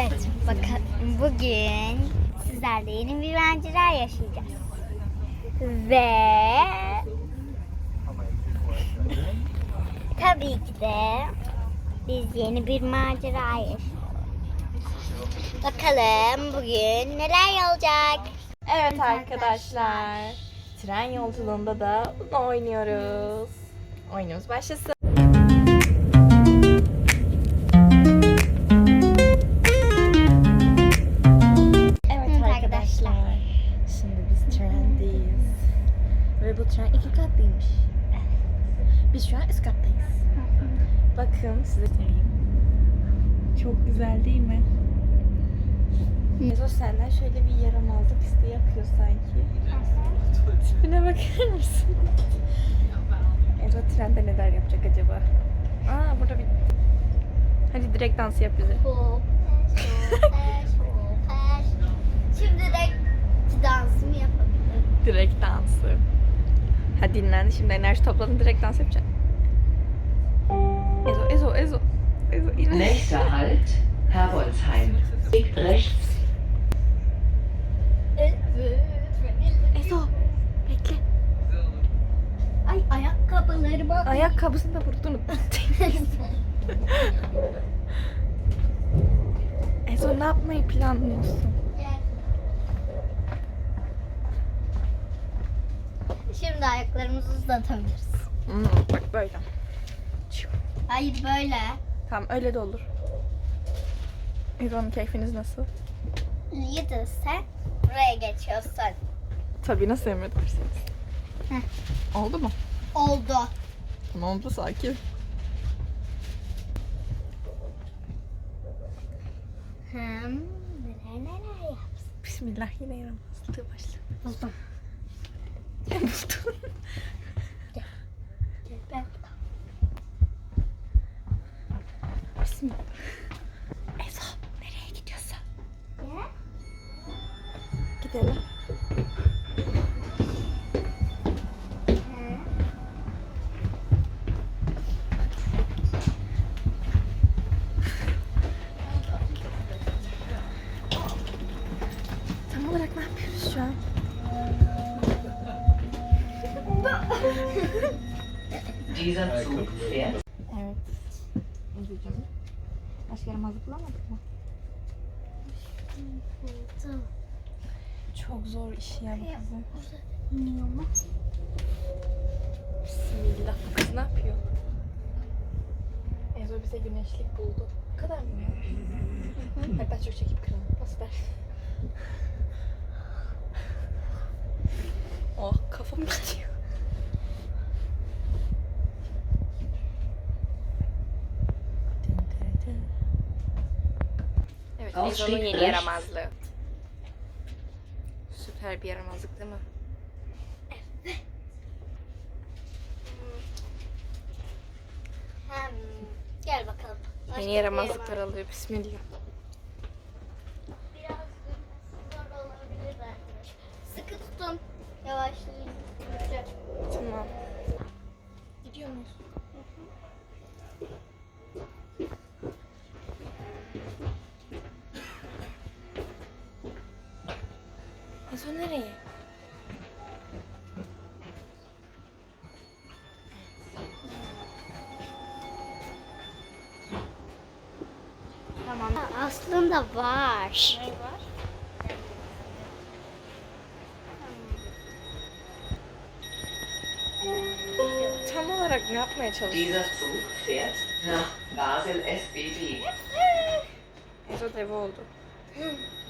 Evet, bakın bugün sizlerle yeni bir macera yaşayacağız. Ve tabii ki de biz yeni bir macera yaşıyoruz. Bakalım bugün neler olacak? Evet arkadaşlar. Tren yolculuğunda da Uno oynuyoruz. Başlasın. Bakın size söyleyeyim. Çok güzel değil mi? Ezo senden şöyle bir yaramazlık isteği akıyor sanki. Tipine bakar mısın? Ezo trende neler yapacak acaba? Aa burada bir... Hadi direkt dans yap bize. Şimdi de dansımı yapabilirim. Direkt dansı. Hadi dinlendi şimdi enerji topladın direkt dans yapacak. Nächster Halt, Herbolzheim. Liegt rechts. Ezo, bekle. Ay ayakkabılarıma. Ayakkabısını da vurdun. Ezo ne yapmayı planlıyorsun? Şimdi ayaklarımızı uzatabiliriz. Hmm, bak böyle. Hayır böyle. Tamam öyle de olur. Ezo'nun keyfiniz nasıl? İyidir sen buraya geçiyorsun. Tabii nasıl emredersiniz. Oldu mu? Oldu. Ne oldu sakin. Hem neler neler yapsın. Bismillah yine yaramazlığı başla. Buldum. Ne Dieser Zug fährt Evet. Başka yaramazlık bulamadık mı? Çok zor iş ya bu kızın. İniyor mu? Bismillah. Bu kız ne yapıyor? Ezo bize güneşlik buldu. Bu kadar mı? Hadi ben çok çekip kıralım. Nasıl der? Oh kafam gidiyor. Ezo'nun yeni yaramazlığı. Süper bir yaramazlık değil mi? Hem gel bakalım. Başka Yeni bir yaramazlıklar şey var. alıyor. Bismillah. Biraz zor olabilir belki. Sıkı tutun. Yavaşlayın. Tamam. Gidiyor muyuz? Ezo nereye? Tamam. Aslında var. Ne var? Tam olarak ne yapmaya çalışıyorsun? Dieser Zug fährt nach Basel SBB. Ezo dev oldu.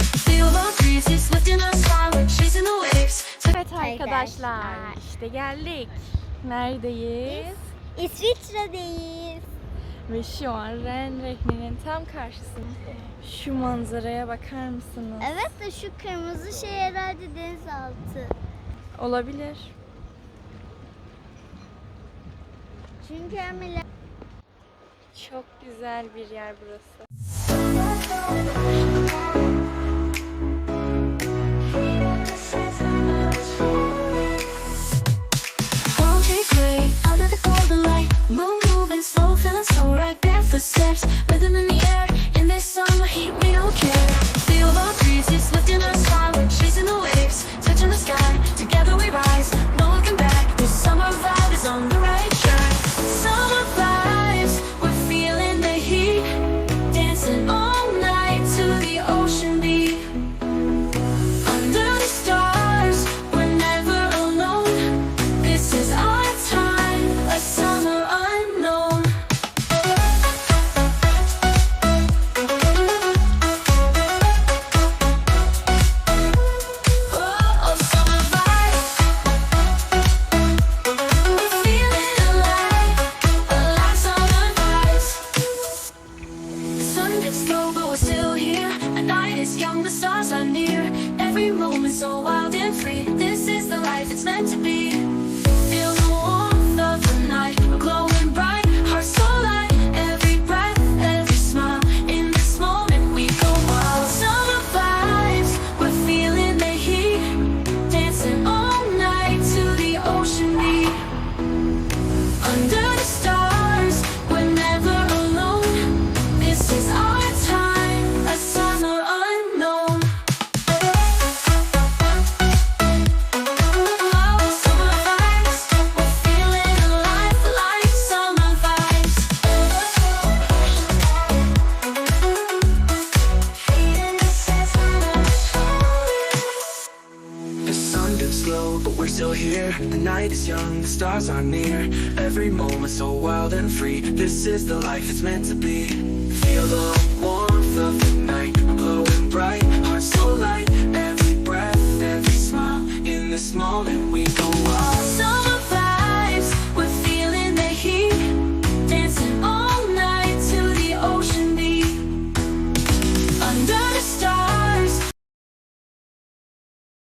arkadaşlar işte geldik. Neredeyiz? İsviçre'deyiz. Ve şu an Ren Rehni'nin tam karşısında. Şu manzaraya bakar mısınız? Evet de şu kırmızı şey herhalde denizaltı. Olabilir. Çünkü Emine Çok güzel bir yer burası. Steps. To be. still here. The night is young, the stars are near. Every moment so wild and free. This is the life it's meant to be. Feel the warmth of the night Glowing bright, heart so light Every breath, every smile. In this moment we go wild